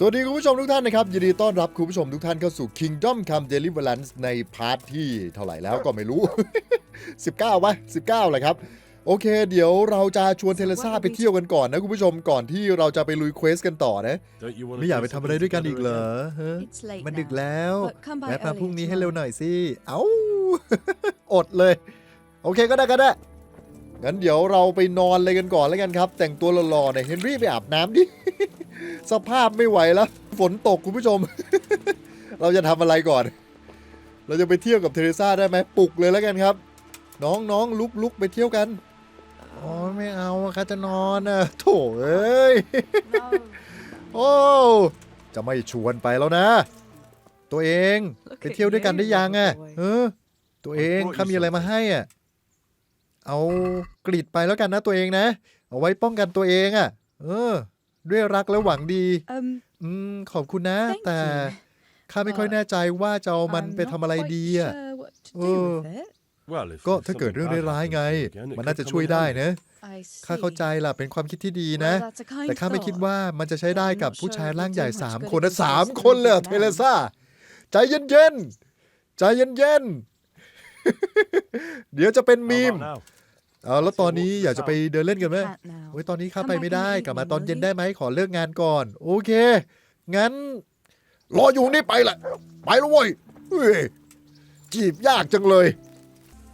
สวัสดีคุณผู้ชมทุกท่านนะครับ ยินดีต้อนรับคุณผู้ชมทุกท่านเข้าสู่ Kingdom Come Deliverance ในพาร์ทที่เท่าไหร่แล้วก็ไม่รู้ 19ปะ19แหละครับ โอเค เดี๋ยวเราจะชวนเทเลซ่าไปเที่ยวกันก่อนนะคุณผู้ชมก่อนที่เราจะไปลุยเควสกันต่อนะ ไม่อยากไปทำอะไรด้วยกันอีกเหรอฮะ It's late มันดึก now, แล้ว but come by แวะมา early พรุ่งนี้ tomorrow. ให้เร็วหน่อยสิ เอ้า อดเลย โอเคก็ได้ก็ได้ งั้นเดี๋ยวเราไปนอนเลยกันก่อนแล้วกันครับ แต่งตัวหล่อๆหน่อยเฮนรี่ไปอาบน้ำดิ สภาพไม่ไหวแล้ว ฝนตกคุณผู้ชม เราจะทำอะไรก่อน เราจะไปเที่ยวกับเทเรซ่าได้ไหมปลุกเลยแล้วกันครับ น้องน้องลุกลุกไปเที่ยวกันอ๋อไม่เอาอะค่ะจะนอนอะโถเอ้ยโอ้จะไม่ชวนไปแล้วนะ ตัวเอง Look ไป at เที่ยวด้วยกันได้ยังอะ you, boy. เออตัวเอง I brought you ข้ามีอะไรมาให้อะเอา กรีดไปแล้วกันนะตัวเองนะ เอาไว้ป้องกันตัวเองอะ เออ ด้วยรักและหวังดี Um, อืม ขอบคุณนะ thank แต่ you. ข้าไม่ค่อยแน่ใจว่าจะเอามัน I'm ไปทำอะไร not quite ดีอะ sure what to do Oh. with it. ก็ถ้าเกิดเรื่องร้ายๆไง มันน่าจะช่วยได้นะ I ข้าเข้า see. ใจล่ะเป็นความคิดที่ดีนะ Well, that's a kind แต่ข้าไม่คิด thought. ว่ามันจะใช้ได้กับผู้ชายร่างใหญ่ I'm not sure สาม it would do คนนะ much good สาม if it was คนเลยเหรอ a เทเลซ่า ใจเย็นๆ ใจเย็นๆ เดี๋ยวจะเป็นมีม เอาแล้วตอนนี้อยากจะไปเดินเล่นกันไหม Can't now. โอ้ยตอนนี้ข้า Come ไป back ไม่ in the ได้ evening, กลับมาตอนเย็น will ได้ you? ไหมขอเลิกงานก่อน โอเค งั้น รออยู่นี่ไปแหละ ไปแล้วเว้ยเฮ้ยจีบยากจังเลย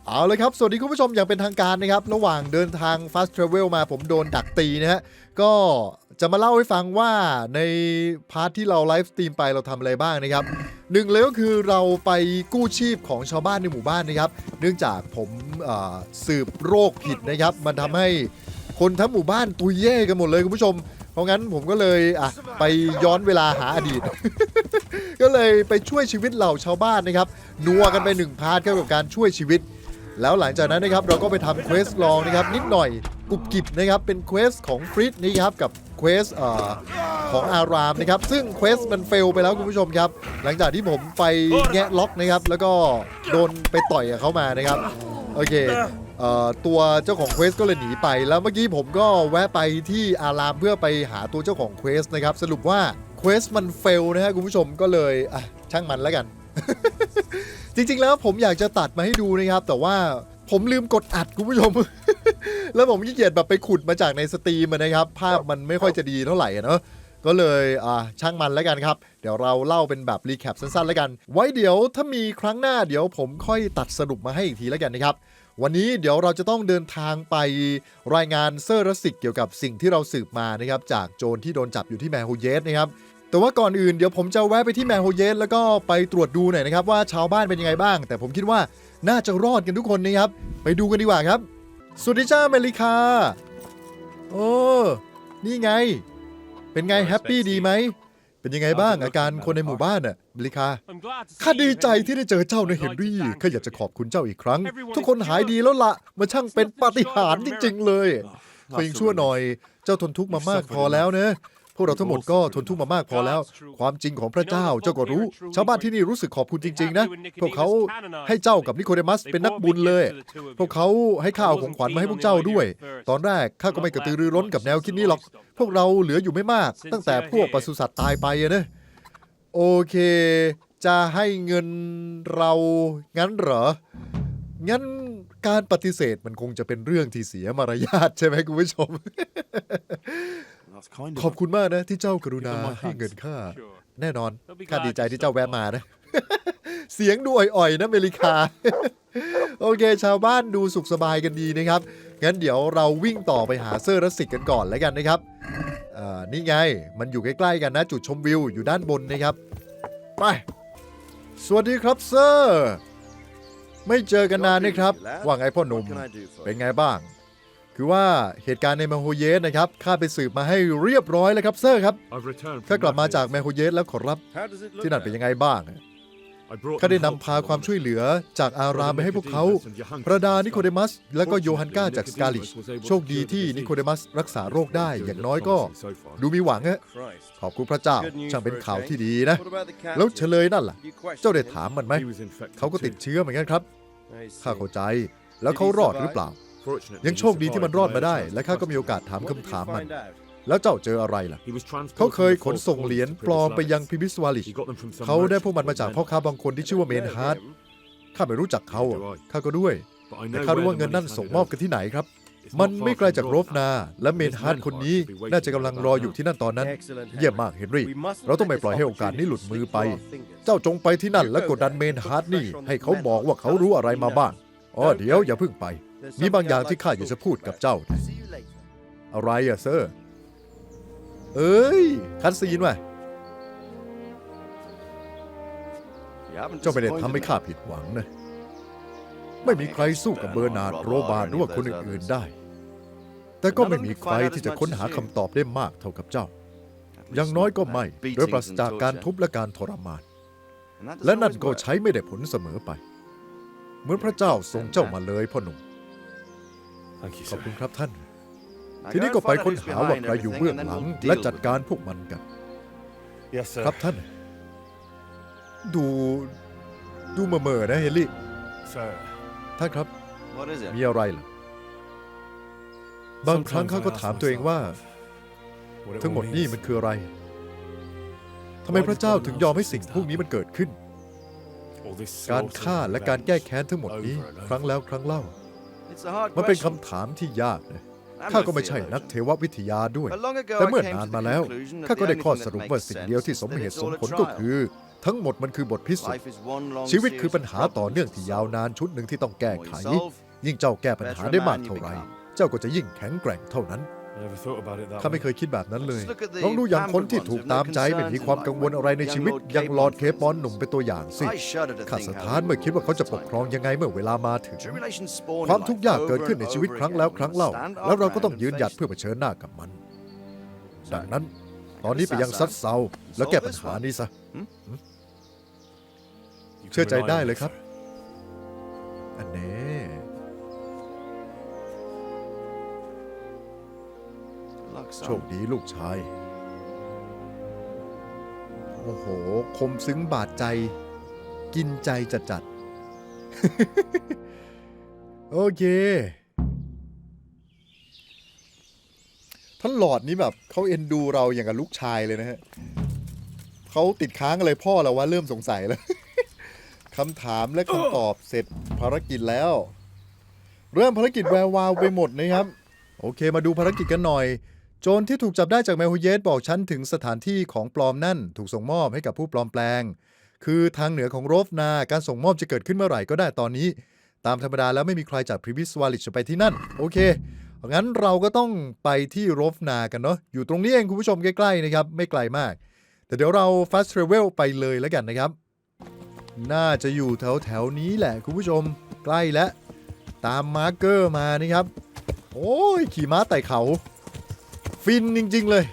เอาเลยครับ สวัสดีคุณผู้ชมอย่างเป็นทางการนะครับ ระหว่างเดินทาง Fast Travel มาผมโดนดักตีนะฮะ ก็ จะมาเล่าให้ฟังว่าในพาร์ทที่เราไลฟ์สตรีมไปเราทำอะไรบ้างนะครับหนึ่งเลยก็คือเราไปกู้ชีพของชาวบ้านในหมู่บ้านนะครับ เนื่องจากผมสืบโรคผิดนะครับ มันทำให้คนทั้งหมู่บ้านตุยเย่กันหมดเลยคุณผู้ชม เพราะงั้นผมก็เลยอะไปย้อนเวลาหาอดีต ก็เลยไปช่วยชีวิตเหล่าชาวบ้านนะครับ นัวกันไปหนึ่งพาร์ทเกี่ยวกับการช่วยชีวิต แล้วหลังจากนั้นนะครับเราก็ไปทำเควสลองนะครับนิดหน่อยกุบกิบนะครับเป็นเควสของฟริตนะครับกับ เควสอ่อของอารามนะครับ ซึ่งเควสมันเฟลไปแล้วคุณผู้ชมครับ หลังจากที่ผมไปแงะล็อกนะครับ แล้วก็โดนไปต่อยกับเขามานะครับ โอเคเอ่อตัวเจ้าของเควสก็เลยหนีไป แล้วเมื่อกี้ผมก็แวะไปที่อารามเพื่อไปหาตัวเจ้าของเควสนะครับ สรุปว่าเควสมันเฟลนะฮะคุณผู้ชมก็เลยช่างมันแล้วกัน จริงๆแล้วผมอยากจะตัดมาให้ดูนะครับ แต่ว่า ผมลืมกดอัดคุณผู้ชม แล้วผมขี้เกียจแบบไปขุดมาจากในสตรีมนะครับ ภาพมันไม่ค่อยจะดีเท่าไหร่เนาะก็เลยอ่าช่างมันแล้วกันครับ เดี๋ยวเราเล่าเป็นแบบรีแคปสั้นๆแล้วกัน ไว้เดี๋ยวถ้ามีครั้งหน้าเดี๋ยวผมค่อยตัดสรุปมาให้อีกทีแล้วกันนะครับ วันนี้เดี๋ยวเราจะต้องเดินทางไปรายงานเซอร์รัสสิกเกี่ยวกับสิ่งที่เราสืบมานะครับจากโจรที่โดนจับอยู่ที่แมโฮเยสนะครับ แต่ว่าก่อนอื่นเดี๋ยวผมจะแวะไปที่แมโฮเยสแล้วก็ไปตรวจดูหน่อยนะครับว่าชาวบ้านเป็นยังไงบ้าง แต่ผมคิดว่าน่าจะรอดกันทุกคนนะครับ ไปดูกันดีกว่าครับสวัสดีจ้าเมลิคาโอ้นี่ไง เป็นไงแฮปปี้ดีไหม เป็นยังไงบ้างอาการคนในหมู่บ้านน่ะเมลิคาข้าดีใจที่ได้เจอเจ้าในเฮนรี่ข้าอยากจะขอบคุณเจ้าอีกครั้ง ทุกคนหายดีแล้วละมันช่างเป็นปาฏิหาริย์จริง ๆ เลยเพียงชั่วหน่อย เจ้าทนทุกข์มามากพอแล้วเนะ พวกเราทั้งหมดก็ทนทุกข์มามากพอแล้ว ความจริงของพระเจ้าเจ้าก็รู้ ชาวบ้านที่นี่รู้สึกขอบคุณจริง ๆ นะ พวกเขาให้เจ้ากับนิโคเดมัสเป็นนักบุญเลย พวกเขาให้ข้าวของขวัญมาให้พวกเจ้าด้วย ตอนแรกข้าก็ไม่กระตือรือร้นกับแนวคิดนี้หรอก พวกเราเหลืออยู่ไม่มาก ตั้งแต่พวกปศุสัตว์ตายไปนะโอเค จะให้เงินเรางั้นเหรอ งั้นการปฏิเสธมันคงจะเป็นเรื่องที่เสียมารยาทใช่ไหมคุณผู้ชม ขอบคุณมากนะที่เจ้ากรุณาให้เงินข้า แน่นอนข้าดีใจที่เจ้าแวะมานะ เสียงดูอ่อยๆนะเมลิคาโอเค ชาวบ้านดูสุขสบายกันดีนะครับ งั้นเดี๋ยวเราวิ่งต่อไปหาเซอร์รัสสิกกันก่อนแล้วกันนะครับเอ่อนี่ไง มันอยู่ใกล้ๆกันนะ จุดชมวิวอยู่ด้านบนนะครับ ไป สวัสดีครับเซอร์ ไม่เจอกันนานนะครับ ว่าไงพ่อหนุ่ม เป็นไงบ้าง คือว่าเหตุการณ์ในมาโฮเยสนะครับข้าไปสืบมาให้เรียบร้อยแล้วครับเซอร์ครับข้ากลับมาจากแมโฮเยสแล้วขอรับที่นั่นเป็นยังไงบ้างข้าได้นำพาความช่วยเหลือจากอารามไปให้พวกเขา พระดานิโคเดมัส และก็โยฮันกาจากสกาลิช โชคดีที่นิโคเดมัสรักษาโรคได้อย่างน้อยก็ ดูมีหวังฮะขอบคุณพระเจ้าช่างเป็นข่าวที่ดีนะ แล้วเฉลยนั่นล่ะ เจ้าได้ถามมันไหม เขาก็ติดเชื้อเหมือนกันครับ ข้าเข้าใจ แล้วเขารอดหรือเปล่า ยังโชคดีที่มันรอดมาได้ และข้าก็มีโอกาสถามคำถามมัน แล้วเจ้าเจออะไรล่ะ เขาเขาเคเคยยขขนนส่ส่งงเหเหรีรียยญญปปลลออมมไปไปยัยังงพิพิบิบิสสวาวาลิลิชชเขาเขาได้ได้พพววกกมัมันนมามาจาจากกพ่พ่ออค้าค้าบาบางงคคนนที่ที่ชื่ชื่ออว่าว่าเมเมนนฮาฮาร์ร์ดดข้าไม่รู้จักเขาอะข้าก็ด้วย แต่ข้ารู้ว่าเงินนั่นส่งมอบกันที่ไหนครับ มันไม่ไกลจากโรฟนา และเมนฮาร์ดคนนี้น่าจะกำลังรออยู่ที่นั่นตอนนั้น เยี่ยมมากเฮนรี่ เราต้องไม่ปล่อยให้โอกาสนี้หลุดมือไป เจ้าจงไปที่นั่นและกดดันเมนฮาร์ดนี่ให้เขาบอกว่าเขารู้อะไรมาบ้างอ๋อเดี๋ยวอย่าเพิ่งไป มีบางอย่างที่ข้าอยากจะพูดกับเจ้านะอะไรอะเซอร์เอ้ย คัดซีนว่ะเจ้าไม่ได้ทำให้ข้าผิดหวังนะ ไม่มีใครสู้กับเบอร์นาร์ดโรบาร์ดหรือว่าคนอื่นๆได้ แต่ก็ไม่มีใครที่จะค้นหาคำตอบได้มากเท่ากับเจ้า อย่างน้อยก็ไม่ โดยปราศจากการทุบและการทรมาน และนั่นก็ใช้ไม่ได้ผลเสมอไป เหมือนพระเจ้าทรงเจ้ามาเลยพ่อหนุ่ม ขอบคุณครับท่าน ทีนี้ก็ไปค้นหาว่าใครอยู่เบื้องหลัง และจัดการพวกมันกัน ครับท่าน ดูดูเมื่อๆนะเฮนรี่ท่านครับ มีอะไรล่ะ บางครั้งเขาก็ถามตัวเองว่า ทั้งหมดนี่มันคืออะไรทำไมพระเจ้าถึงยอมให้สิ่งพวกนี้มันเกิดขึ้น การฆ่าและการแก้แค้นทั้งหมดนี้ ครั้งแล้วครั้งเล่า มันเป็นคำถามที่ยากนะข้าก็ไม่ใช่นักเทววิทยาด้วย แต่เมื่อนานมาแล้วข้าก็ได้ข้อสรุปว่าสิ่งเดียวที่สมเหตุสมผลก็คือ ทั้งหมดมันคือบทพิสูจน์ชีวิตคือปัญหาต่อเนื่องที่ยาวนานชุดหนึ่งที่ต้องแก้ไข ยิ่งเจ้าแก้ปัญหาได้มากเท่าไหร่ เจ้าก็จะยิ่งแข็งแกร่งเท่านั้น ข้าไม่เคยคิดแบบนั้นเลยลองดูอย่างคนที่ถูกตามใจไม่มีความกังวลอะไรในชีวิตอย่างลอร์ดเคปอนหนุ่มเป็นตัวอย่างสิข้าสถานเมื่อคิดว่าเขาจะปกครองยังไงเมื่อเวลามาถึง ความทุกข์ยากเกิดขึ้นในชีวิตครั้งแล้วครั้งเล่า แล้วเราก็ต้องยืนหยัดเพื่อเผชิญหน้ากับมัน ดังนั้น ตอนนี้ไปยังซัดเซาแล้วแก้ปัญหานี้ซะเชื่อใจได้เลยครับ อันนี้ โชคดีลูกชาย โอ้โห คมซึ้งบาดใจ กินใจจัดจัด โอเค ท่านหลอดนี่แบบเขาเอ็นดูเราอย่างกับลูกชายเลยนะฮะเขาติดค้างอะไรพ่อเราว่าเริ่มสงสัยแล้วคำถามและคำตอบเสร็จภารกิจแล้ว เริ่มภารกิจแวววาวไปหมดนะครับ โอเคมาดูภารกิจกันหน่อย โจรที่ถูกจับได้จากแมฮูเยสบอกฉันถึงสถานที่ของปลอมนั่น ถูกส่งมอบให้กับผู้ปลอมแปลง คือทางเหนือของโรฟนา การส่งมอบจะเกิดขึ้นเมื่อไหร่ก็ได้ตอนนี้ ตามธรรมดาแล้วไม่มีใครจากพรีวิสวาลิชไปที่นั่น โอเค งั้นเราก็ต้องไปที่โรฟนากันเนาะ อยู่ตรงนี้เองคุณผู้ชมใกล้ๆนะครับ ไม่ไกลมาก แต่เดี๋ยวเรา fast travel ไปเลยแล้วกันนะครับ น่าจะอยู่แถวแถวๆนี้แหละคุณผู้ชม ใกล้แล้ว ตามมาร์เกอร์มานี่ครับ โอ้ยขี่ม้าไต่เขา ฟินจริง ๆ เลย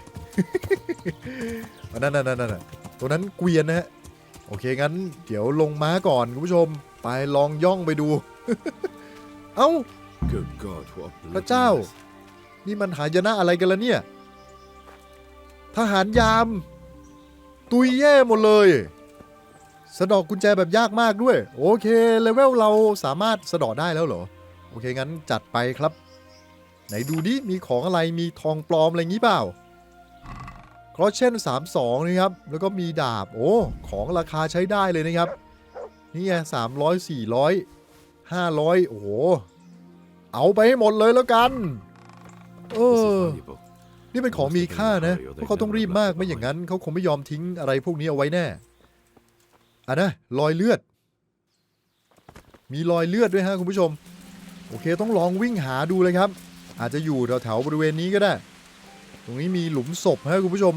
อันนั่นนั่นนั่นนั่นตัวนั้นเกวียนนะฮะ โอเคงั้น เดี๋ยวลงม้าก่อนคุณผู้ชม ไปลองย่องไปดู เอ้าพระเจ้า นี่มันหายนะอะไรกันละเนี่ย ทหารยาม ตุยแย่หมดเลย สะเดอกกุญแจแบบยากมากด้วย โอเคเลเวลเราสามารถสะเดอกได้แล้วเหรอ โอเคงั้นจัดไปครับ ไหนดูดิ มีของอะไรมีทองปลอมอะไรงี้เปล่าครอเช่น32นะครับ แล้วก็มีดาบ โอ้ ของราคาใช้ได้เลยนะครับ นี่ไงสามร้อยสี่ร้อยห้าร้อยโอ้โห เอาไปให้หมดเลยแล้วกัน เออ นี่เป็นของมีค่านะเพวกเขาต้องรีบมาก ไม่อย่างนั้นเขาคงไม่ยอมทิ้งอะไรพวกนี้เอาไว้แน่อะนะรอยเลือด มีรอยเลือดด้วยฮะคุณผู้ชม โอเค ต้องลองวิ่งหาดูเลยครับ อาจจะอยู่แถวๆบริเวณนี้ก็ได้ ตรงนี้มีหลุมศพฮะคุณผู้ชม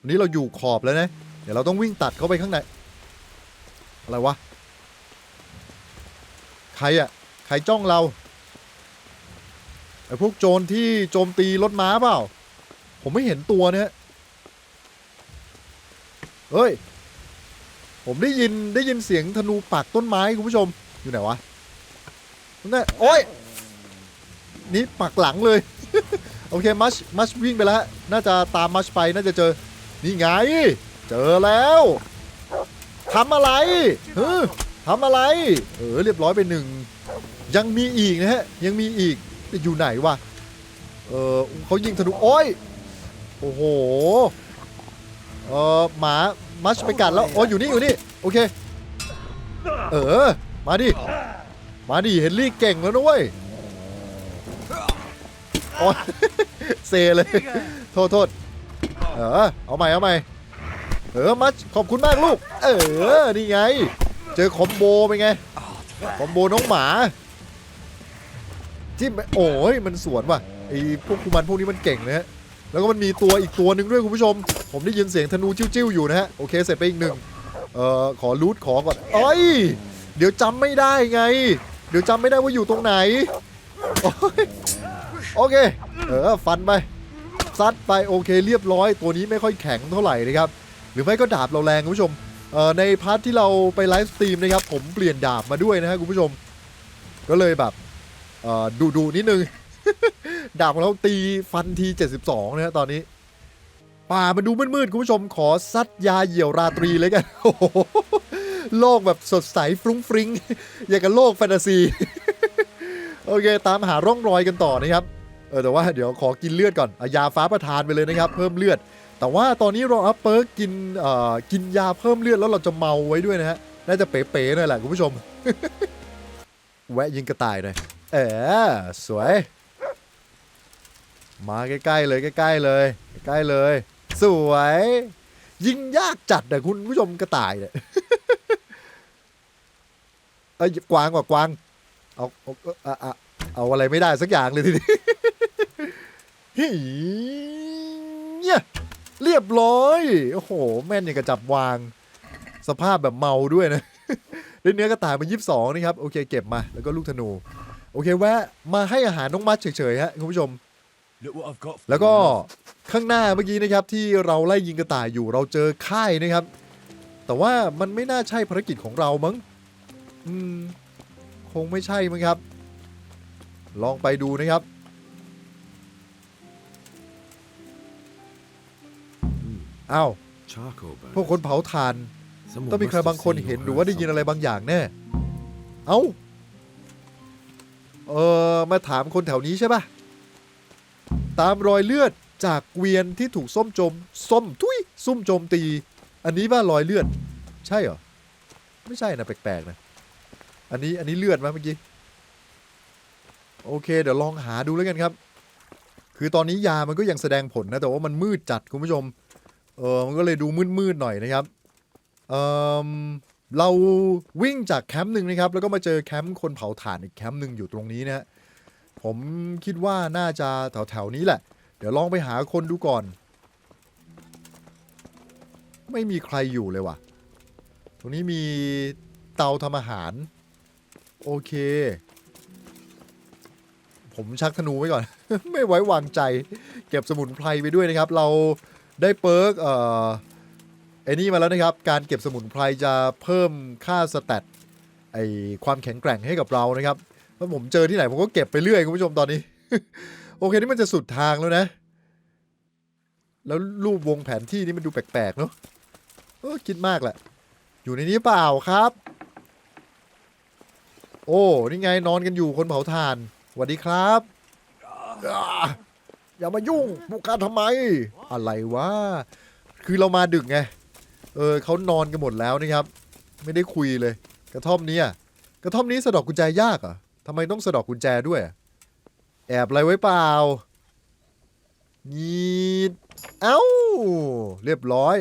วันนี้เราอยู่ขอบแล้วนะ เดี๋ยวเราต้องวิ่งตัดเข้าไปข้างใน อะไรวะ ใครอะ่ะใครจ้องเราไอ้พวกโจรที่โจมตีรถม้าเปล่า ผมไม่เห็นตัวเนี่ยเฮ้ย ผมได้ยินได้ยินเสียงธนูปักต้นไม้คุณผู้ชม อยู่ไหนวะ น่โอ้ยนี่ปักหลังเลย โอเคมัชมัชวิ่งไปแล้ว น่าจะตามมัชไปน่าจะเจอ นี่ไง เจอแล้วทำอะไรเฮ้ยทำอะไร เออเรียบร้อยไปหนึ่ง ยังมีอีกนะฮะ ยังมีอีกอยู่ไหนวะ เออเขายิงธนูโอ้ย โอ้โห เออหมามัชไปกัดแล้ว โอ้ยอยู่นี่อยู่นี่ โอเค เออ มาดิ มาดิเฮนรี่เก่งแล้วนะเว้ยโอ้ยเซเลย โทษโทษเออเอาใหม่เอาใหม่เออมัชขอบคุณมากลูก เออ นี่ไง เจอคอมโบเป็นไง คอมโบน้องหมา จิ้มไปโอ้ยมันสวนว่ะไอพวกคุมันพวกนี้มันเก่งนะฮะ แล้วก็มันมีตัวอีกตัวหนึ่งด้วยคุณผู้ชม ผมได้ยินเสียงธนูจิ้วๆอยู่นะฮะ โอเค เสร็จไปอีกหนึ่งเอ่อ ขอรูทขอก่อนเอ้ย เดี๋ยวจำไม่ได้ไง เดี๋ยวจำไม่ได้ว่าอยู่ตรงไหน โอเค เออ ฟันไป ซัดไปโอเคเรียบร้อย ตัวนี้ไม่ค่อยแข็งเท่าไหร่นะครับ หรือไม่ก็ดาบเราแรงคุณผู้ชม เอ่อ ในพาร์ทที่เราไปไลฟ์สตรีมนะครับ ผมเปลี่ยนดาบมาด้วยนะฮะคุณผู้ชม ก็เลยแบบ เอ่อ ดูดูนิดนึง ดาบของเราตีฟันที 72 นะฮะตอนนี้ ป่ามันดูมืดๆคุณผู้ชม ขอซัดยาเหี่ยวราตรีเลยกันโอ้ โลกแบบสดใสฟรุ้งฟริ้งอย่างกับโลกแฟนตาซี โอเค ตามหาร่องรอยกันต่อนะครับ เออแต่ว่าเดี๋ยวขอกินเลือดก่อนอายาฟ้าประทานไปเลยนะครับ เพิ่มเลือด แต่ว่าตอนนี้เราอัพเปิร์กกินเอ่อกินยาเพิ่มเลือดแล้วเราจะเมาไว้ด้วยนะฮะน่าจะเป๋ๆหน่อยแหละคุณผู้ชม แวะยิงกระต่ายหน่อยเออสวย มาใกล้ๆเลยใกล้ๆเลยใกล้ๆเลย สวย ยิงยากจัดนะคุณผู้ชมกระต่ายเนี่ย เอ้ยกวางกว่ากวางเอาเอาเอาเอาเอาอะไรไม่ได้สักอย่างเลยทีนี้ฮีเนี่ยเรียบร้อยโอ้โห แม่นอย่างกระจับวาง สภาพแบบเมาด้วยนะได้เนื้อกระต่ายมายี่สิบสองนี่ครับ โอเคเก็บมาแล้วก็ลูกธนู โอเคแวะมาให้อาหารน้องมัดเฉยๆฮะคุณผู้ชม แล้วก็ข้างหน้าเมื่อกี้นะครับ ที่เราไล่ยิงกระต่ายอยู่เราเจอค่ายนะครับ แต่ว่ามันไม่น่าใช่ภารกิจของเรามั้ง อืม คงไม่ใช่มั้งครับ ลองไปดูนะครับอ้าวพวกคนเผาถ่าน ต้องมีใครบางคนเห็นหรือว่าได้ยินอะไรบางอย่างแน่ เอ้า เออมาถามคนแถวนี้ใช่ปะตามรอยเลือดจากเกวียนที่ถูกส้มจม ส้มทุยซุ่มโจมตี อันนี้ว่ารอยเลือด ใช่เหรอ ไม่ใช่นะแปลกๆนะ อันนี้อันนี้เลือดมั้ยเมื่อกี้โอเค เดี๋ยวลองหาดูแล้วกันครับ คือตอนนี้ยามันก็ยังแสดงผลนะแต่ว่ามันมืดจัดคุณผู้ชมเออมันก็เลยดูมืดๆหน่อยนะครับเออเราวิ่งจากแคมป์หนึ่งนะครับ แล้วก็มาเจอแคมป์คนเผาถ่านอีกแคมป์หนึ่งอยู่ตรงนี้นะฮะผมคิดว่าน่าจะแถวๆนี้แหละ เดี๋ยวลองไปหาคนดูก่อน ไม่มีใครอยู่เลยว่ะ ตรงนี้มีเตาทำอาหาร โอเค ผมชักธนูไว้ก่อน ไม่ไว้วางใจ เก็บสมุนไพรไปด้วยนะครับ เราได้เปิร์กเอ่อไอ้นี่มาแล้วนะครับ การเก็บสมุนไพรจะเพิ่มค่าสแตทไอความแข็งแกร่งให้กับเรานะครับถ้าผมเจอที่ไหนผมก็เก็บไปเรื่อยคุณผู้ชมตอนนี้ โอเคนี่มันจะสุดทางแล้วนะ แล้วรูปวงแผนที่นี่มันดูแปลกๆเนาะคิดมากแหละ อยู่ในนี้เปล่าครับ โอ้นี่ไงนอนกันอยู่คนเผาถ่านสวัสดีครับอ่าอย่ามายุ่งบุกการทำไม อะไรวะคือเรามาดึกไงเออเขานอนกันหมดแล้วนะครับ ไม่ได้คุยเลย กระท่อมเนี้กระท่อมนี้สะดอกกุญแจยากอะทำไมต้องสะดอกกุญแจด้วย แอบอะไรไว้เปล่างีดเอ้า เรียบร้อย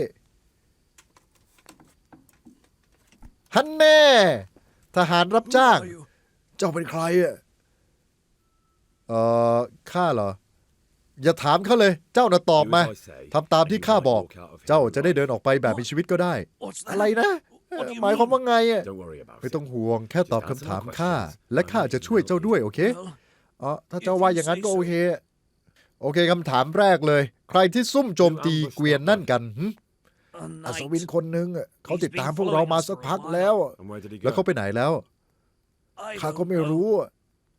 ฮันแน่ ทหารรับจ้าง Who are you? เจ้าเป็นใครอะเอ่อข้าเหรอ อย่าถามเขาเลย เจ้าน่ะตอบ Do มา as I say, ทำตามที่ and you ข้า might บอก walk out of here เจ้าจะได้ alive. เดินออกไปแบบมีชีวิตก็ได้ What's อะไร that? นะเอ่อ What do you หมายความ mean? ว่าไงอะ Don't worry about ไม่ it. ต้องห่วงแค่ตอบคำถามข้า questions. และข้าจะช่วยเจ้าด้วย โอเค Well, อ๋อถ้าเจ้าว่าอย่างนั้นก็โอเค โอเคคำถามแรกเลย ใครที่ซุ่มโจมตีเกวียนนั่นกันหึ a อัศ knight. วินคนนึงอะเขาติดตามพวกเรามาสักพักแล้ว And where did he แล้ว go? เขาไปไหนแล้ว I ข้าก็ don't ไม่ know. รู้อะ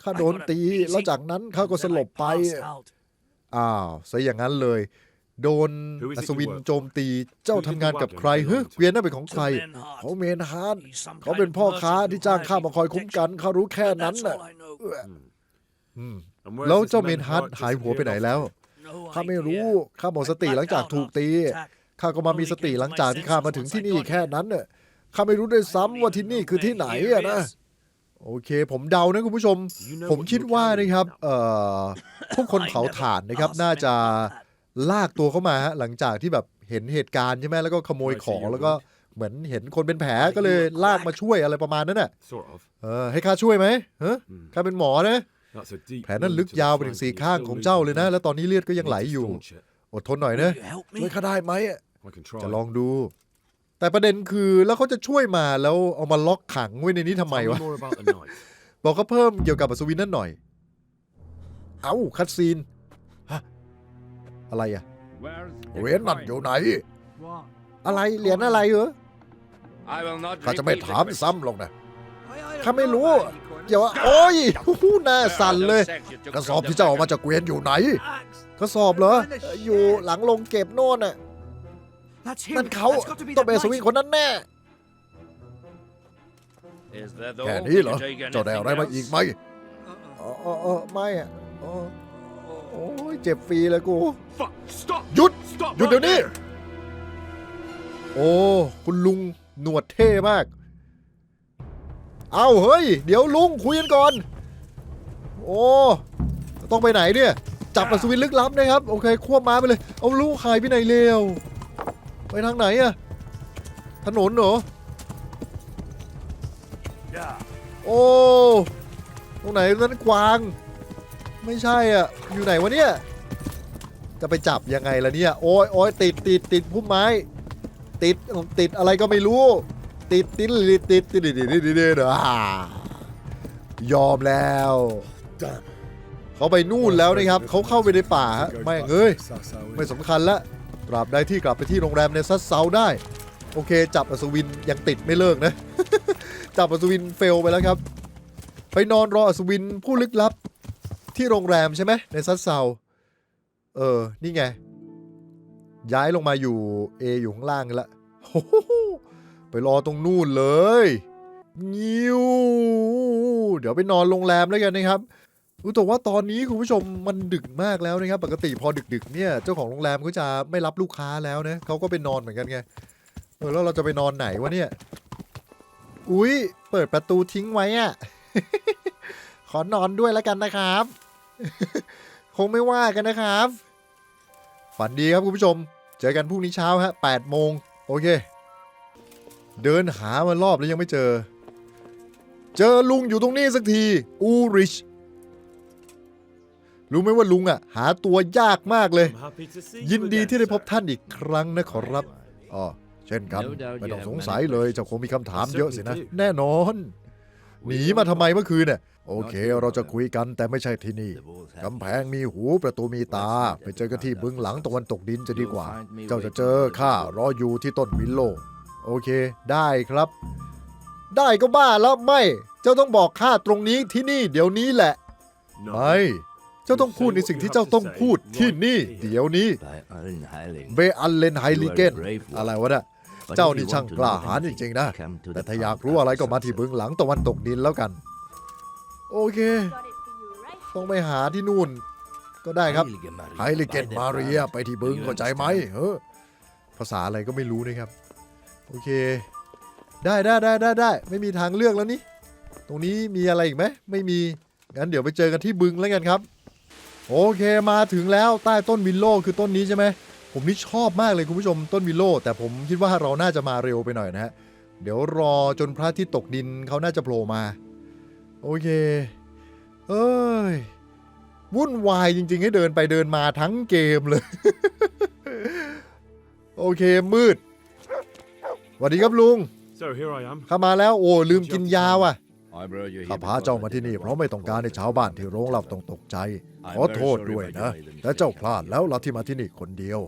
ข้าโดนตีแล้วจากนั้นข้าก็สลบไป Then I passed out. อ้าวซะอย่างนั้นเลย โดน Who is it อัศวิน you work โจมตีเจ้า Who did ทำงาน the กับ wagon ใคร belong เฮ้ย to? เกวียนนั่นเป็นของใคร To Menhart. เขาเมนฮาร์ด He's some เขาเป็น kind พ่อ of ค้า merchant ที่ who จ้าง hired ข้า me มาคอยคุ้ม protection. กันข้ารู้แค่นั้น That's น่ะ all I know. อืม I And where's แล้ว this เจ้าเมนฮัท Menhart หายหัวไปไหน disappeared แล้ว off to? ข้าไม่รู้ข้าหมดสติหลังจากถูกตี ข้าก็มามีสติหลังจากที่ข้ามาถึงที่นี่แค่นั้นเน่ะข้าไม่รู้ด้วยซ้ำว่าที่นี่คือที่ไหนอะนะ โอเค ผมเดานะคุณผู้ชม You know ผม what คิด you ว่า carry นะครับ now. เอ่อพวกคนเผาถ่านนะครับ น่าจะลากตัวเข้ามาฮะหลังจากที่แบบเห็นเหตุการณ์ใช่ไหมแล้วก็ขโมยของแล้วก็เหมือนเห็นคนเป็นแผลก็เลยลากมาช่วยอะไรประมาณนั้นน่ะ Sort of. เออให้ข้าช่วยไหมฮะ Hmm. ข้าเป็นหมอนะ That's a deep แผลนั้น wound ลึก to the ยาวไปถึ flank งสี่ and ข้าง still ของ lose เจ้า blood. เลยนะ แล้วตอนนี้เลือดก็ยังไหล Need to อยู่ staunch it. อดทนหน่อยนะช่วยข้าได้ไหม I can try. จะลองดู แต่ประเด็นคือแล้วเขาจะช่วยมาแล้วเอามาล็อกขังไว้ในนี้ทำไม Tell me วะ more about the knife. บอกก็เพิ่มเกี่ยวกับอัศวินนั่นหน่อย เอ้าคัดซีนฮะอะไรอะเหรียญนั่นอยู่ไหน อะไรเหรียญอะไรเหรอข้าจะไม่ถามซ้ำหรอกนะข้าไม่รู้อย่าว่าโอ้ยหูหูหน้าสั่นเลย กระสอบที่เจ้าเออกมาจากเกวียนอยู่ไหน กระสอบเหรอเอ่ออยู่หลังลงเก็บโน่นน่ะ นั่นเขาต้องเป็นอัศวินคนนั้นแน่ แค่นี้เหรอ เจ้าได้อะไรมาอีกไหมเออเออเออไม่อะเออโอ้ยเจ็บฟรีเลยกู Fuck! Stop! หยุด Stop! หยุด right เดี๋ยวนี้ there. โอ้ คุณลุงหนวดเท่มาก เอาเฮ้ย เดี๋ยวลุงคุยกันก่อน โอ้ ต้องไปไหนเนี่ย จับอัศวินลึกลับนะครับ โอเค ควบม้าไปเลย เอาลูกหายไปไหนเร็ว ไปทางไหนอะถนนเหรอ โอ้ตรงไหนนั้นกวาง ไม่ใช่อะ อยู่ไหนวะเนี่ย จะไปจับยังไงล่ะเนี่ย โอ้ยโอ้ยติดติดติดพุ่มไม้ ติดติดอะไรก็ไม่รู้ ติดติดติดติดติดติดติดติดติดติดอ่ายอมแล้ว เขาไปนู่นแล้วนะครับ เขาเข้าไปในป่าฮะไม่งเอ้ย ไม่สำคัญละ ตราบใดที่กลับไปที่โรงแรมในซัสเซาได้ โอเค จับอัศวินยังติดไม่เลิกนะ จับอัศวินเฟลไปแล้วครับ ไปนอนรออัศวินผู้ลึกลับที่โรงแรมใช่ไหมในซัสเซาเออ นี่ไง ย้ายลงมาอยู่ A อยู่ข้างล่างละโอ้โหไปรอตรงนู่นเลยยิว เดี๋ยวไปนอนโรงแรมแล้วกันนะครับ รู้แต่ว่าตอนนี้คุณผู้ชมมันดึกมากแล้วนะครับ ปกติพอดึกๆเนี่ยเจ้าของโรงแรมก็จะไม่รับลูกค้าแล้วนะเขาก็ไปนอนเหมือนกันไงเออแล้วเราจะไปนอนไหนวะเนี่ย อุ๊ยเปิดประตูทิ้งไว้อะขอนอนด้วยแล้วกันนะครับ คงไม่ว่ากันนะครับ ฝันดีครับคุณผู้ชม เจอกันพรุ่งนี้เช้าฮะ8โมงโอเค เดินหามารอบแล้วยังไม่เจอ เจอลุงอยู่ตรงนี้สักที อูริช รู้ไหมว่าลุงอะ หาตัวยากมากเลย I'm happy to see ยิน you ดี again, ที่ได้พบ sir. ท่านอีกครั้งนะขอรับอ๋อเช่นกันไม่ต้องสงสัยเลยเจ้าคงมีคำถามเยอะสินะ แน่นอน หนีมาทำไมเมื่อคืนเนี่ยโอเค เราจะคุยกันแต่ไม่ใช่ที่นี่กำแพงมีหูประตูมีตา ไปเจอกันที่บึงหลังตะวันตกดินจะดีกว่า เจ้าจะเจอข้ารออยู่ที่ต้นวิลโลโอเค ได้ครับ ได้ก็บ้าแล้วไม่ เจ้าต้องบอกข้าตรงนี้ที่นี่เดี๋ยวนี้แหละ No. ไม่ เจ้าต้องพูดในสิ่งที่เจ้าต้องพูดที่นี่เดี๋ยวนี้เบอันเลนไฮลิเกนอะไรวะเนี่ยเจ้านี่ช่างกล้าหาญจริงๆนะ แต่ถ้าอยากรู้อะไรก็มาที่บึงหลังตะวันตกดินแล้วกัน โอเคต้องไปหาที่นู่น ก็ได้ครับไฮลิเกนมาเรียไปที่บึงเข้าใจไหมเออภาษาอะไรก็ไม่รู้นะครับ โอเค ได้ได้ได้ได้ได้ไม่มีทางเลือกแล้วนี่ตรงนี้มีอะไรอีกไหมไม่มีงั้นเดี๋ยวไปเจอกันที่บึงแล้วกันครับ โอเคมาถึงแล้วใต้ต้นวิลโล่คือต้นนี้ใช่ไหมผมนี่ชอบมากเลยคุณผู้ชมต้นวิลโล่แต่ผมคิดว่าเราน่าจะมาเร็วไปหน่อยนะฮะเดี๋ยวรอจนพระอาทิตย์ตกดินเขาน่าจะโผล่มา โอเค เอ้ยวุ่นวายจริง ๆ ให้เดินไปเดินมาทั้งเกมเลย โอเคมืดสวัสดีครับลุง So here I am. เข้ามาแล้วโอ้ลืมกินยาว่ะ ข้าข้าพาเจ้ามาที่นี่เพราะไม่ต้องการให้ชาวบ้านที่โรงรับต้องตกใจ ขอโทษด้วยนะแต่เจ้าพลาดแล้วละที่มาที่นี่คนเดียว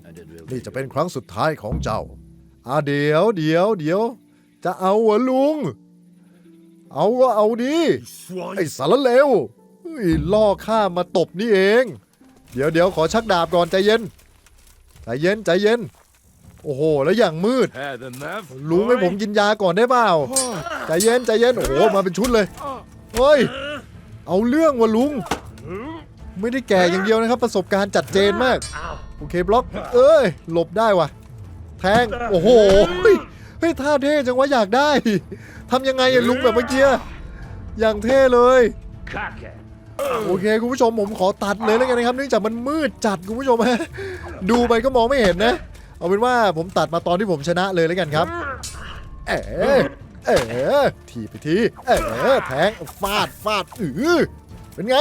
นี่จะเป็นครั้งสุดท้ายของเจ้าอ่าเดี๋ยวเดี๋ยวเดี๋ยว จะเอาเหรอลุง เอาก็เอาดิ You ไอ้ swine! สารเลวเฮ้ยล่อข้ามาตบนี่เอง เดี๋ยวเดี๋ยวขอชักดาบก่อนใจเย็น ใจเย็นใจเย็น โอ้โห แล้วอย่างมืด Better than that, ลุงให้ boy. ผมกินยาก่อนได้เปล่า ใจเย็นใจเย็น โอ้โห มาเป็นชุดเลย เฮ้ย เอาเรื่องว่ะลุง ไม่ได้แก่อย่างเดียวนะครับ ประสบการณ์จัดเจนมาก โอเคบล็อก เอ้ย หลบได้ว่ะ แทง โอ้โห เฮ้ยเฮ้ยท่าเท่จังวะอยากได้ ทำยังไงอะลุงแบบเมื่อกี้ อย่างเท่เลยโอเคคุณผู้ชมผมขอตัดเลยแล้วกันนะครับ เนื่องจากมันมืดจัดคุณผู้ชมฮะ ดูไปก็มองไม่เห็นนะ เอาเป็นว่าผมตัดมาตอนที่ผมชนะเลยแล้วกันครับ เอ๋เอ๋ทีไปทีเอ๋แทงฟาดฟาดอือเป็นไง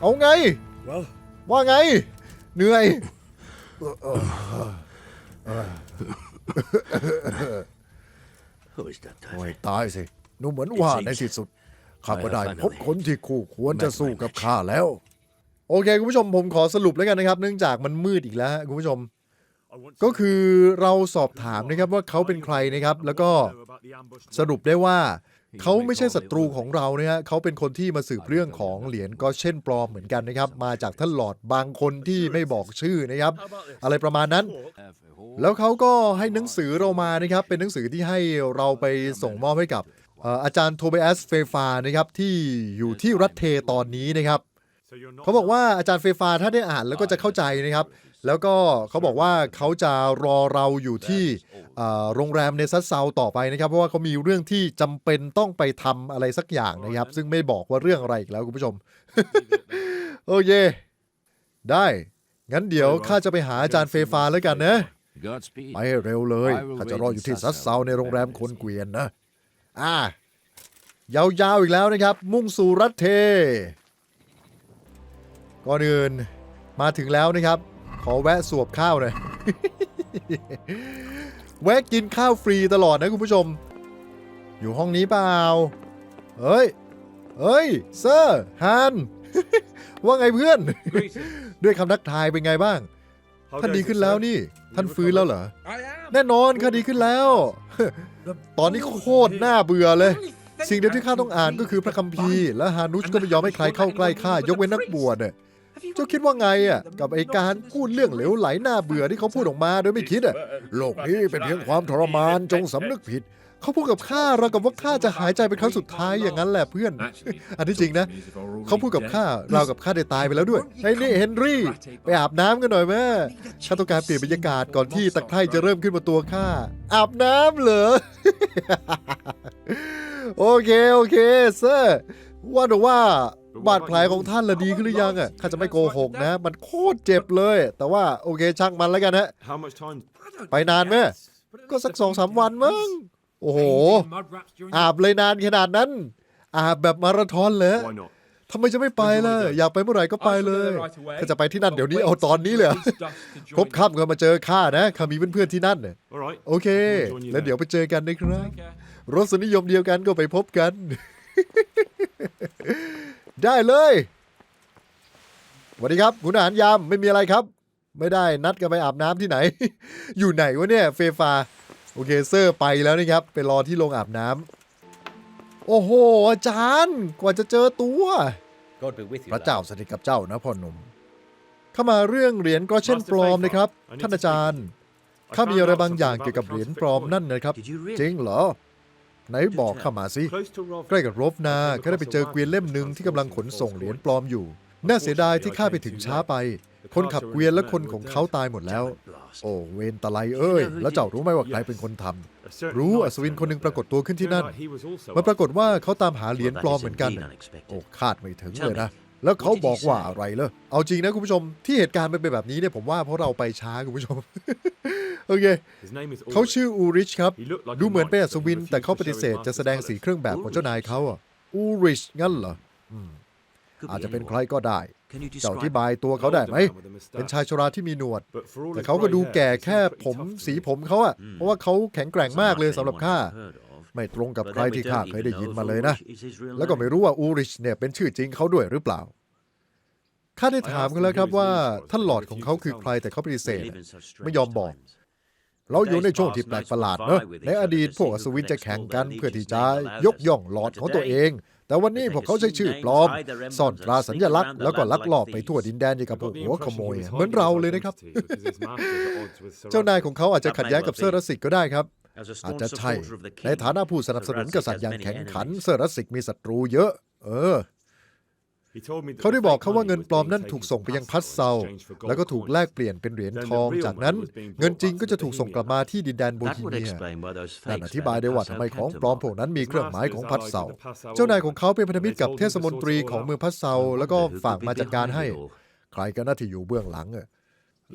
เอาไง Well, ว่าไง เหนื่อย Who is that โอ้ย time? ตายสิหนูเหมือนว่าในที่สุดข้าก็ได้พบคนที่คู่ควรจะสู้กับข้าแล้ว โอเค คุณผู้ชมผมขอสรุปแล้วกันนะครับ เนื่องจากมันมืดอีกแล้วฮะคุณผู้ชม I want ก็คือเราสอบถามนะครับว่าเขาเป็นใครนะครับ แล้วก็สรุปได้ว่าเขาไม่ใช่ศัตรูของเรานะฮะเขาเป็นคนที่มาสืบเรื่องของเหรียญก็เช่นปลอมเหมือนกันนะครับ มาจากท่านหลอดบางคนที่ไม่บอกชื่อนะครับ อะไรประมาณนั้น แล้วเขาก็ให้หนังสือเรามานะครับ เป็นหนังสือที่ให้เราไปส่งมอบให้กับอาจารย์โทเบสเฟฟานะครับที่อยู่ที่รัฐเทตอนนี้นะครับเขาบอกว่าอาจารย์เฟฟาถ้าได้อ่านแล้วก็จะเข้าใจนะครับ แล้วก็เขาบอกว่าเขาจะรอเราอยู่ที่เอ่อโรงแรมเนซัสเซาต่อไปนะครับ เพราะว่าเขามีเรื่องที่จำเป็นต้องไปทำอะไรสักอย่างนะครับ ซึ่งไม่บอกว่าเรื่องอะไรอีกแล้วคุณผู้ชม โอเค ได้ งั้นเดี๋ยวข้าจะไปหาอาจารย์เฟฟาแล้วกันนะ Godspeed. ไปให้เร็วเลยข้าจะรออยู่ที่ซัสเซาในโรงแรมคนเกวียนนะ อ่ายาวๆอีกแล้วนะครับ มุ่งสู่รัฐเท ก่อนอื่นมาถึงแล้วนะครับ ขอแวะสวบข้าวหน่อย แวะกินข้าวฟรีตลอดนะคุณผู้ชม อยู่ห้องนี้เปล่า เฮ้ย เฮ้ย เซอร์ฮัน ว่าไงเพื่อน ด้วยคำทักทายเป็นไงบ้าง How ท่าน goes ดี it, ขึ้นแล้ว sir? นี่ ท่านฟื้นแล้วเหรอ I am. แน่นอนข้าดีขึ้นแล้ว ตอนนี้โคตรน่าเบื่อเลยสิ่งเดียวที่ข้าต้องอ่านก็คือพระคัมภีร์และฮานุชก็ไม่ยอมให้ใครเข้าใกล้ข้ายกเว้นนักบวชเนี่ย เจ้าคิดว่าไงอะกับไอการพูดเรื่องเหลวไหลหน่าเบื่อที่เขาพูดออกมาโดยไม่คิดอะโลกนี้เป็นเพียงความทรมานจงสำนึกผิดเขาพูดกับข้าเรากับว่าข้าจะหายใจเป็นครั้งสุดท้ายอย่างนั้นแหละเพื่อน อันที่จริงนะเขาพูดกับข้าเรากับข้าได้ตายไปแล้วด้วยไอ้นี่เฮนรี่ ไปอาบน้ำกันหน่อยแม่ข้าต้องการเปลี่ยนบรรยากาศก่อนที่ตะไคร่จะเริ่มขึ้นบนตัวข้าอาบน้ำเหรอโอเคโอเคเซอร์ว่าแต่ว่า บาดแผลของท่านละดีขึ้นหรือยังอะข้าจะไม่โกหกนะ มันโคตรเจ็บเลย แต่ว่าโอเคช่างมันแล้วกันฮะ How much time? ไปนานไหมก็สักสองสามวันมั้ง โอ้โห อาบเลยนานขนาดนั้น อาบแบบมาราธอนเลย Why not? ทำไมจะไม่ไปล่ะ อยากไปเมื่อไหร่ก็ไปเลยข้าจะไปที่นั่นเดี๋ยวนี้เอาตอนนี้เลยเหรอครบค่ำก็มาเจอข้านะข้ามีเพื่อนๆที่นั่นเนี่ย All right. โอเค แล้วเดี๋ยวไปเจอกันนะครับรสนิยมเดียวกันก็ไปพบกัน ได้เลยสวัสดีครับคุณอาหารยามไม่มีอะไรครับ ไม่ได้นัดกันไปอาบน้ำที่ไหน อยู่ไหนวะเนี่ยเฟฟาโอเคเซอร์ไปแล้วนะครับ ไปรอที่โรงอาบน้ำโอ้โห อาจารย์กว่าจะเจอตัว God be with you. พระเจ้าสถิตกับเจ้านะพ่อหนุ่มเข้ามาเรื่องเหรียญก็เช่นปลอมนะครับ ท่านอาจารย์ข้ามีอะไรบางอย่างเกี่ยวกับเหรียญปลอมนั่นนะครับ Did you really? จริงเหรอ ไหนบอกเข้ามาสิ Close to Rov. ใกล้กับโรฟนาข้าได้ไปเจอเกวียนเล่มหนึ่งที่กำลังขนส่งเหรียญปลอมอยู่ น่าเสียดายที่ข้าไปถึงช้าไป คนขับเกวียนและคนของเขาตายหมดแล้ว Blast. โอ้เวนตะไลเอ้ย แล้วเจ้ารู้ไหมว่าใครเป็นคนทำ A certain รู้ night, อัศวินคนหนึ่งปรากฏตัวขึ้นที่นั่น tonight he was also มันปรากฏว่าเขาตามหา Well, เหรียญ that ปลอม is เหมือนกัน indeed โอ้ unexpected. คาดไม่ถึงเลยนะ แล้วเขาบอกว่าอะไรเลยเอาจริงนะคุณผู้ชมที่เหตุการณ์มันเป็นแบบนี้เนี่ยผมว่าเพราะเราไปช้าคุณผู้ชม โอเค His name is เขา Ulrich. ชื่ออูริชครับ He looked like ดู a เหมือนเป็น knight, อัศ but he วิน แต่ refused เขา to ปฏิ show เส his ธจะแสดง master's สี colours. เครื่องแบบของเจ้านายเขาอะอูริชงั้นเหรอ Could อาจ be จะเป็น anyone. ใครก็ได้ Can you เจ้าอ describe ธิบายตัว An เขาได้ older ไหม man with a moustache. เป็นชายชราที่มีหนวด But for all แต่ his เขาก็ grey ดู hair, แก่ he แค่ seems pretty ผม tough to สี me. ผมเขาอะเพราะว่าเขาแข็งแกร่งมากเลยสำหรับข้า Someone I've heard of. ไม่ตรงกับ But ใคร then we ที่ข้า don't เคย even ได้ know ยิน if มาเลยนะ Ulrich is his real แล้วก็ไม่ name. รู้ว่าอูริชเนี่ยเป็นชื่อจริงเขาด้วยหรือเปล่าข้าได้ถามเขาแล้วครับว่าท่านหลอดของเขาคือใครแต่เขาปฏิเส We ธ live in such strange ไม่ยอมบอก times. เราอยู่ในช่วงที่แปลกประหลาดเนอะในอดีตพวกอัศวินจะแข่งกันเพื่อที่จะยกย่องหลอดของตัวเอง แต่วันนี้พวกเขาใช้ชื่อปลอมซ่อนตราสัญลักษณ์แล้วก็ลักลอบไปทั่วดินแดนอย่างกับพวก Got the หัวข impression โม he ย was เหมือน hiding เรา his เลยนะครับ identity because his master's at odds with Sir เจ้านาย Ralph. ของเขาอาจจะขัดแย้งกับเซอร์รัสสิกก็ได้ครับ As a อาจ staunch จะใช่ supporter of the ใน king, ฐานะผู้สนับสนุนกษัตริย์อย่างแข็งขัน เซอร์รัสสิกมีศัตรูเยอะ เออ He told me that เขาได้ the บอก fake เขาว่า money เงิน was ปลอม being นั้น taken ถูก to ส่งไปยังพัส Passau เซา in exchange for gold แล้วก็ถูก coins. แลกเปลี่ยนเป็นเหรียญ Then the ทอง real จากนั้น money was being เงิน brought จริง back ก็ to จะถูกส่งกลับมาที่ดินแดนโบ That ฮี would เมีย explain why those นั่น fakes อธิบายได้ found ว่า Passau ทำไมของ came to ปลอม Mark. พวกนั้นมีเครื่องหมายของพัสเซา His masters allied with the Passau เจ้านายของ Order. เขาเป็นพันธมิตรกับ They told เท him ศ to มนตรี sort it ของเมือง out. พัสเซา แล้วก็ Who could ฝาก be มาจัดการ behind ให้ it all? ใครก็น่าที่อยู่เบื้องหลังอะ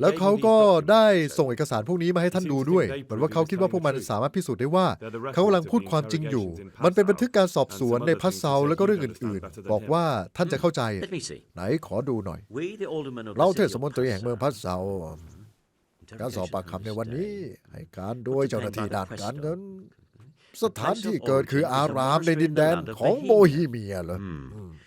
แล้วเขาก็ได้ส่งเอกสารพวกนี้มาให้ท่านดูด้วย เหมือนว่าเขาคิดว่าพวกมันสามารถพิสูจน์ได้ว่า เขากำลังพูดความจริงอยู่ มันเป็นบันทึกการสอบสวนในพัสเซาแล้วก็เรื่องอื่นๆ บอกว่าท่านจะเข้าใจ Let me see. ไหนขอดูหน่อย We, the aldermen of the เราเท city ศ of มนตรีแห่งเมือง Passau, พัสเซาการสอบปากคำในวันนี้ ให้การโดยเจ้าหน้าที่ด้านการเงินสถานที่เกิดคืออารามในดินแดนของโบฮีเมียเหรอ which certainly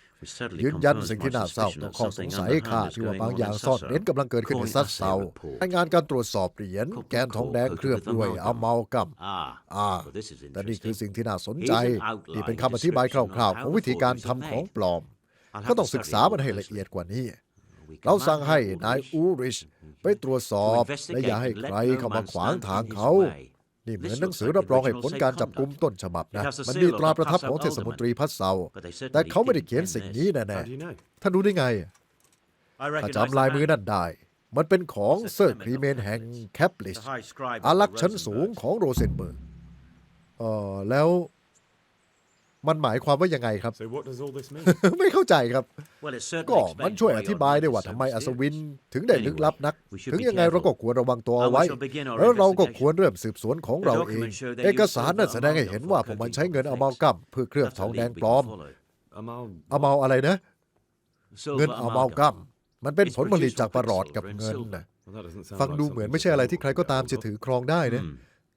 ยืนยัน confirms สิ่ง my ที่น่าเศร้า suspicion ต่อ of ข้อสง something สัยข้า underhand is ที่ว่า going บาง on อย่าง in ซ่อน Sassau. เร้นกำลังเกิดขึ้นใน According ซั to ส the เซา report. ในงานการตรวจสอบเหรียญแกนทองแดงเคลือบด้วยอะเมากัม Ah, อ่า well, this is แต่นี่คือ interesting. สิ่งที่น่าสนใจ Here's an outline นี่เป็นคำอธิบายคร่าวๆของวิธีการทำของปลอม I'll ก็ have ต้อง to ศึก study ษา it มัน more ให้ละเอียด closely. กว่านี้ We เรา command สั่งให้ Ulrich นายอูริชไปตรวจสอบ to และอย่าให้ investigate ใคร and let no เข้ามา man ขวาง stand ทาง in his เขา way. นี่เหมือน This หนัง looks สือ like รับรองให้ original ผลการ safe จับกุม conduct. ต้นฉบับนะ It has the มัน seal มี of ตรา the ประทับของ Passau เทศมนตรีพัสเซา But they certainly แต่เขาไม่ได้ didn't เขียน pen สิ่ง this. นี้แน่ How do you know? ๆท่านรู้ได้ไง I ถ้า recognize จำลาย the มือ man. นั่นได้ มันเป็นของเซอร์ครีเมนแห่งแคปลิช The high scribe of อารัก the ษ์ชั้นสูง Rosenbergs. ของโรเซนเบิร์กเออแล้ว มันหมายความว่ายังไงครับ So what does all this mean? ไม่เข้าใจครับ Well, it certainly ก็ explains มันช่วย why อ your ธิบายได้ mind ว่า is so ทำไมอัศ mysterious. วินถึงได้ลึกลับนัก We should ถึง be ยังไง careful. เราก็ควรระวังตัว And we ไว้ shall begin our แล้วเราก็ investigation. ควรเริ่มสืบสวนของเรา The เอง documents show they เอก used สารนั่น silver แสดงให้เห็น amalgam ว่า for พวกมัน coating ใช้เงิน the เอา flakes. เมากัมเพื่อเคลือบ That's ทอง the แดง lead ปลอม we followed. Amal, เอาเมาอะไรนะ Silver เงินเอาเมากัม amalgam. มันเป็นผลผลิตจากประหลอดกับเงินนะ well, that doesn't sound ฟัง like ดู something เหมือน to ไม่ใช่อะไรที่ follow ใครก็ตาม up จะ on. ถือครองได้นะ Hmm.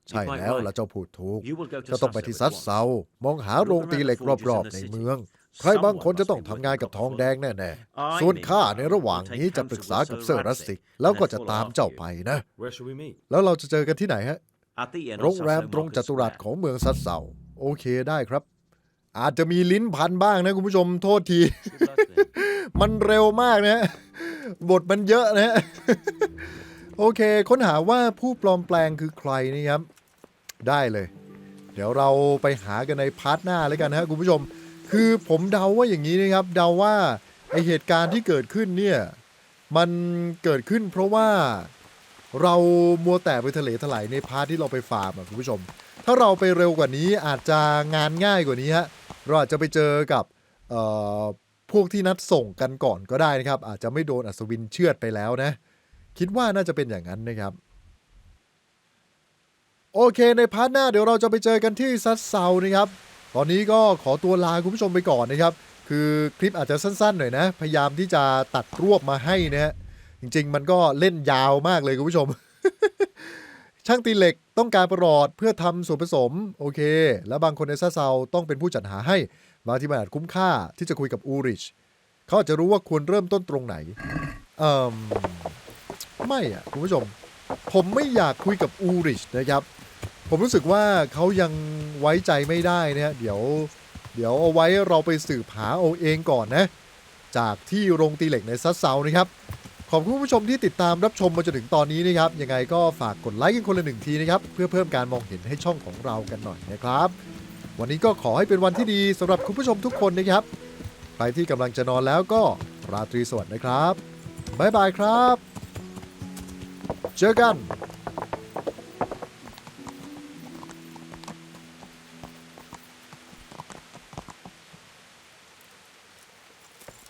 ใช่ You're quite แล้ว right. ล่ะเจ้าพูดถูก You will go to จะต้องไป Sassau ที่ at ซัส once. เซามองหาโรงตีเหล็กรอบๆในเมืองใครบางคนจะต้องทำงานกับทองแดงแน่ๆ ส่วนข้าในระหว่างนี้จะปรึกษากับเซอร์รัสติก แล้วก็จะตามเจ้าไปนะ Where shall we meet? แล้วเราจะเจอกันที่ไหนฮะ At the inn on โรงแรม Sassau ตรง Market จัตุรัส Square. ของเมืองซัสเซาโอเคได้ครับ อาจจะมีลิ้นพันบ้างนะคุณผู้ชมโทษที Good luck then. มันเร็วมากนะฮะบทมันเยอะนะฮะ โอเค ค้นหาว่าผู้ปลอมแปลงคือใครนี่ครับ ได้เลย เดี๋ยวเราไปหากันในพาร์ทหน้าแล้วกันนะฮะคุณผู้ชม คือผมเดาว่าอย่างนี้นะครับเดาว่าไอเหตุการณ์ที่เกิดขึ้นเนี่ยมันเกิดขึ้นเพราะว่าเรามัวแต่ไปทะเลถลายในพาร์ทที่เราไปฟาร์มอะคุณผู้ชม ถ้าเราไปเร็วกว่านี้อาจจะงานง่ายกว่านี้ฮะเราอาจจะไปเจอกับพวกที่นัดส่งกันก่อนก็ได้นะครับ อาจจะไม่โดนอัศวินเชือดไปแล้วนะ คิดว่าน่าจะเป็นอย่างนั้นนะครับ โอเคในพาร์ทหน้าเดี๋ยวเราจะไปเจอกันที่ซัสเซานะครับ ตอนนี้ก็ขอตัวลาคุณผู้ชมไปก่อนนะครับ คือคลิปอาจจะสั้นๆหน่อยนะ พยายามที่จะตัดรวบมาให้นะฮะจริง ๆ มันก็เล่นยาวมากเลยคุณผู้ชม ช่างตีเหล็กต้องการประหลอดเพื่อทำส่วนผสมโอเค แล้วบางคนในซัสเซาต้องเป็นผู้จัดหาให้บางที่มันอาจคุ้มค่าที่จะคุยกับอูริชเขาอาจจะรู้ว่าควรเริ่มต้นตรงไหนเอ่ม ไม่อะคุณผู้ชม ผมไม่อยากคุยกับอูริชนะครับ ผมรู้สึกว่าเขายังไว้ใจไม่ได้นะฮะเดี๋ยว เดี๋ยวเอาไว้เราไปสืบหาเอาเองก่อนนะ จากที่โรงตีเหล็กในซัสเซานะครับ ขอบคุณผู้ชมที่ติดตามรับชมมาจนถึงตอนนี้นะครับ ยังไงก็ฝากกดไลค์กันคนละหนึ่งทีนะครับ เพื่อเพิ่มการมองเห็นให้ช่องของเรากันหน่อยนะครับ วันนี้ก็ขอให้เป็นวันที่ดีสำหรับคุณผู้ชมทุกคนนะครับ ใครที่กำลังจะนอนแล้วก็ราตรีสวัสดิ์นะครับบ๊ายบายครับ เจอกัน